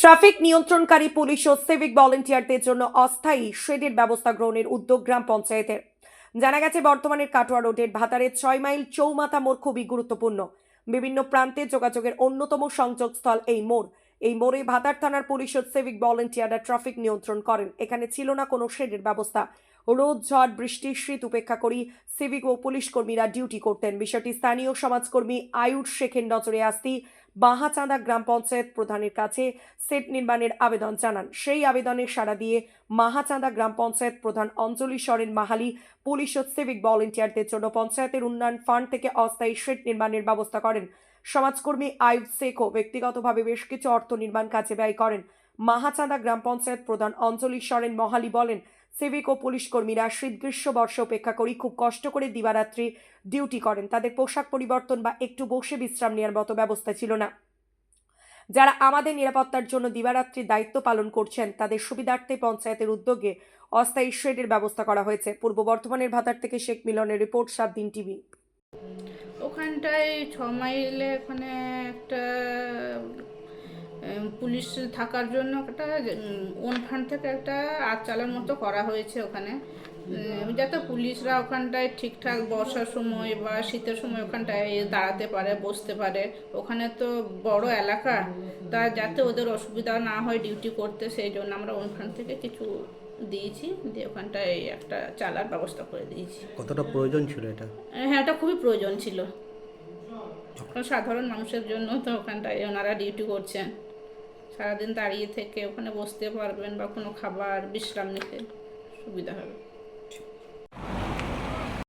Traffic নিয়ন্ত্রণকারী police ও civic ভলেন্টিয়ারদের জন্য অস্থায়ী শেডের ব্যবস্থা গ্রহণের উদ্যোগ গ্রাম পঞ্চায়েতের। জানা গেছে, বর্তমানের কাটোয়া রোডের ভাতারের ছয় মাইল চৌমাথা মোড় খুবই গুরুত্বপূর্ণ। বিভিন্ন প্রান্তে যোগাযোগের অন্যতম সংযোগস্থল এই মোড়। এই মোড়ে ভাতার থানার পুলিশ ও সিভিক ভলেন্টিয়াররা ট্রাফিক নিয়ন্ত্রণ করেন। এখানে ছিল না কোনো শেডের ব্যবস্থা। রোদ, ঝড়, বৃষ্টি, শীত উপেক্ষা করেই সিভিক ও পুলিশ কর্মীরা ডিউটি করতেন। বিষয়টি স্থানীয় সমাজকর্মী আয়ুর শেখের নজরে আসতি বাহাচাঁদা গ্রাম পঞ্চায়েত প্রধানের কাছে সেট নির্মাণের আবেদন জানান। সেই আবেদনে সাড়া দিয়ে মাহাচাঁদা গ্রাম পঞ্চায়েত প্রধান অঞ্জলি সরেন মাহালি, পুলিশ ও সিভিক ভলেন্টিয়ারদের জন্য পঞ্চায়েতের উন্নয়ন ফান্ড থেকে অস্থায়ী সেট নির্মাণের ব্যবস্থা করেন। সমাজকর্মী আয়ুব শেখও ব্যক্তিগতভাবে বেশ কিছু অর্থ নির্মাণ কাজে ব্যয় করেন। মাহাচাঁদা গ্রাম পঞ্চায়েত প্রধান অঞ্জলি সরেন মহালি বলেন সিভিক ও পুলিশ কর্মীরা শীত গ্রীষ্ম বর্ষ উপেক্ষা করি খুব কষ্ট করে দিবারাত্রি ডিউটি করেন। তাদের পোশাক পরিবর্তন বা একটু বসে বিশ্রাম নেওয়ার মতো ব্যবস্থা ছিল না। যারা আমাদের নিরাপত্তার জন্য দিবারাত্রি দায়িত্ব পালন করছেন, তাদের সুবিধার্থে পঞ্চায়েতের উদ্যোগে অস্থায়ী শেডের ব্যবস্থা করা হয়েছে। পূর্ব বর্ধমানের ভাতার থেকে শেখ মিলনের রিপোর্ট, সাত দিন টিভি। ওখানটায় ছ মাইলে ওখানে একটা পুলিশ থাকার জন্য একটা ওন ফান্ড থেকে একটা আটচালার মতো করা হয়েছে ওখানে। যাতে পুলিশরা ওখানটায় ঠিকঠাক বর্ষার সময় বা শীতের সময় ওখানটায় দাঁড়াতে পারে বসতে পারে। ওখানে তো বড় এলাকা তা যাতে ওদের অসুবিধা না হয় ডিউটি করতে সেই জন্য আমরা ওন ফান্ড থেকে কিছু দিয়েছি। দিয়ে ওখানটায় একটা চালার ব্যবস্থা করে দিয়েছি। কতটা প্রয়োজন ছিল এটা? হ্যাঁ এটা খুবই প্রয়োজন ছিল। সাধারণ মানুষের জন্য তো ওখানটায় ওনারা ডিউটি করছেন। সারাদিন দাঁড়িয়ে থেকে ওখানে বসতে পারবেন বা কোনো খাবার বিশ্রাম নিতে সুবিধা হবে।